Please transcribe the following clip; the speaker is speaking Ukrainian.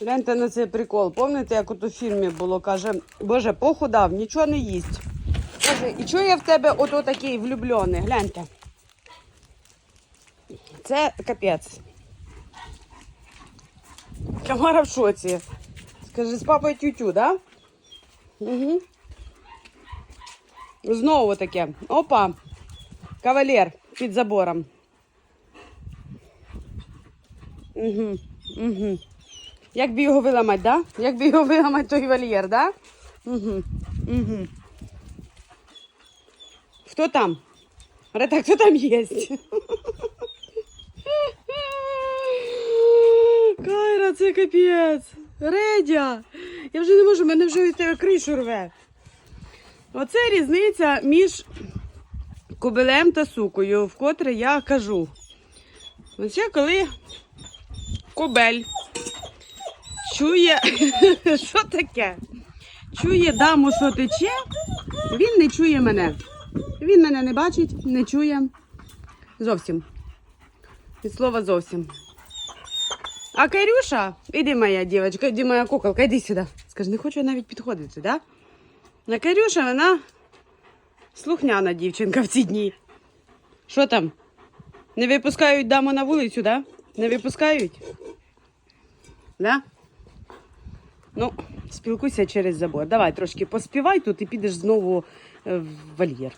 Гляньте на цей прикол. Пам'ятаєте, як от у фільмі було, каже, Боже, похудав, нічого не їсть. Боже, і чого я в тебе ото такий влюблений? Гляньте. Це капець. Камара в шоці. Скажи, з папою тютю, да? Угу. Знову таке. Опа. Кавалер під забором. Угу. Угу. Як би його виламати, да? Як би його виламати, той вольєр, да? Угу. Угу. Хто там? Рета, хто там є? Кайра, це капець. Редя. Я вже не можу, мене вже від тебе кришу рве. Оце різниця між кобелем та сукою, вкотре я кажу. Я коли кобель чує, що таке? Чує даму, що тече, він не чує мене. Він мене не бачить, не чує. Зовсім. Від слова зовсім. А Карюша, іди моя дівчинка, іди моя куколка, іди сюди. Скажи, не хочу навіть підходити, да? А Карюша, вона слухняна дівчинка в ці дні. Що там? Не випускають даму на вулицю, да? Не випускають? Да? Ну, спілкуйся через забор. Давай трошки поспівай тут і підеш знову е, в вольєр.